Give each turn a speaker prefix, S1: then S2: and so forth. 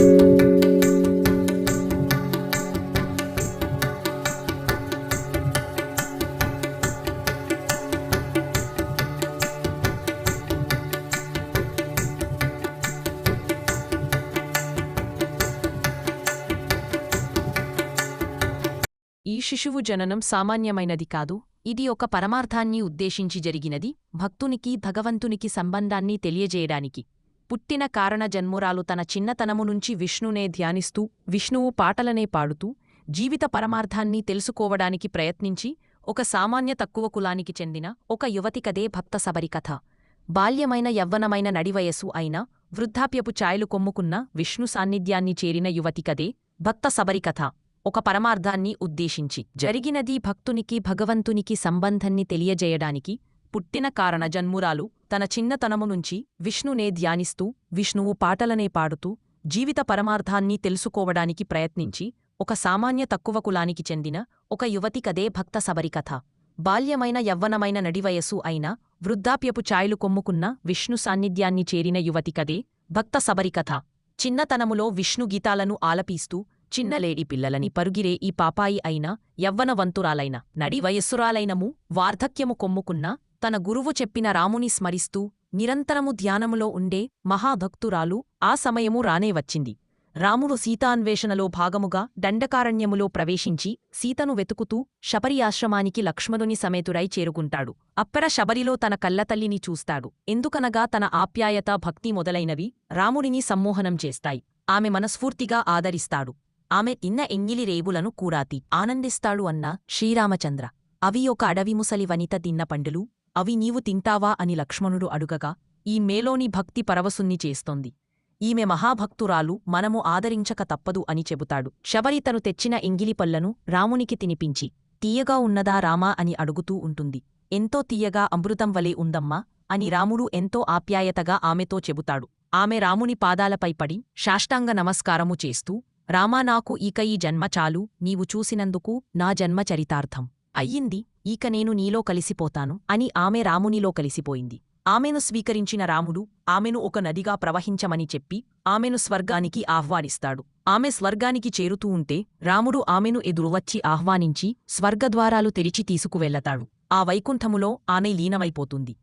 S1: ఈ శిశువు జననం సామాన్యమైనది కాదు ఇది ఒక పరమార్థాన్ని ఉద్దేశించి జరిగినది భక్తునికి భగవంతునికి సంబంధాన్ని తెలియజేయడానికి. పుట్టిన కారణ జన్మురాలు తన చిన్నతనము నుంచి విష్ణునే ధ్యానిస్తూ విష్ణువు పాటలనే పాడుతూ జీవిత పరమార్థాన్ని తెలుసుకోవడానికి ప్రయత్నించి ఒక సామాన్య తక్కువ కులానికి చెందిన ఒక యువతికదే భక్త సబరికథ. బాల్యమైన యవ్వనమైన నడివయసు అయిన వృద్ధాప్యపు ఛాయలు కొమ్ముకున్న విష్ణు సాన్నిధ్యాన్ని చేరిన యువతికదే భక్త సబరికథ. ఒక పరమార్థాన్ని ఉద్దేశించి జరిగినది భక్తునికి భగవంతునికి సంబంధాన్ని తెలియజేయడానికి పుట్టిన కారణ జన్మురాలు తన చిన్నతనము నుంచి విష్ణునే ధ్యానిస్తూ విష్ణువు పాటలనే పాడుతూ జీవిత పరమార్థాన్ని తెలుసుకోవడానికి ప్రయత్నించి ఒక సామాన్య తక్కువ కులానికి చెందిన ఒక యువతికదే భక్త సబరికథ బాల్యమైన యవ్వనమైన నడివయసు అయిన వృద్ధాప్యపు ఛాయలు కొమ్ముకున్న విష్ణు సాన్నిధ్యాన్ని చేరిన యువతికదే భక్త సబరికథ చిన్నతనములో విష్ణు గీతాలను ఆలపిస్తూ చిన్నలేడి పిల్లలని పరుగిరే ఈ పాపాయి అయిన యవ్వనవంతురాలైన నడి వయస్సురాలైనము వార్ధక్యము కొమ్ముకున్న తన గురువు చెప్పిన రాముని స్మరిస్తూ నిరంతరము ధ్యానములో ఉండే మహాభక్తురాలు ఆ సమయము రానే వచ్చింది. రాముడు సీతాన్వేషణలో భాగముగా దండకారణ్యములో ప్రవేశించి సీతను వెతుకుతూ శబరి ఆశ్రమానికి లక్ష్మణుని సమేతుడై చేరుకుంటాడు. అప్పర శబరిలో తన కల్లతల్లిని చూస్తాడు. ఎందుకనగా తన ఆప్యాయత భక్తి మొదలైనవి రాముడిని సమ్మోహనం చేస్తాయి. ఆమె మనస్ఫూర్తిగా ఆదరిస్తాడు. ఆమె తిన్న ఎంగిలి రేవులను కూరాతి. ఆనందిస్తాడు అన్న శ్రీరామచంద్ర. అవి ఒక అడవి ముసలి వనిత తిన్న పండులు అవి నీవు తింటావా అని లక్ష్మణుడు అడుగగా ఈ మేలోని భక్తి పరవశుణ్ణి చేస్తోంది. ఈమె మహాభక్తురాలు మనము ఆదరించక తప్పదు అని చెబుతాడు. శబరి తను తెచ్చిన ఇంగిలిపల్లను రామునికి తినిపించి తీయగా ఉన్నదా రామా అని అడుగుతూ ఉంటుంది. ఎంతో తీయగా అమృతం వలె ఉందమ్మా అని రాముడు ఎంతో ఆప్యాయతగా ఆమెతో చెబుతాడు. ఆమె రాముని పాదాలపై పడి శాష్టాంగ నమస్కారము చేస్తూ రామా నాకు ఈకయీ ఈ జన్మ చాలు నీవు చూసినందుకు నా జన్మ చరితార్థం. అయ్యింది ఈక నేను నీలో కలిసిపోతాను అని ఆమె రామునిలో కలిసిపోయింది. ఆమెను స్వీకరించిన రాముడు ఆమెను ఒక నదిగా ప్రవహించమని చెప్పి ఆమెను స్వర్గానికి ఆహ్వానిస్తాడు. ఆమె స్వర్గానికి చేరుతూ ఉంటే రాముడు ఆమెను ఎదురువచ్చి ఆహ్వానించి స్వర్గద్వారాలు తెరిచి తీసుకువెళ్ళతాడు. ఆ వైకుంఠములో ఆమె లీనమైపోతుంది.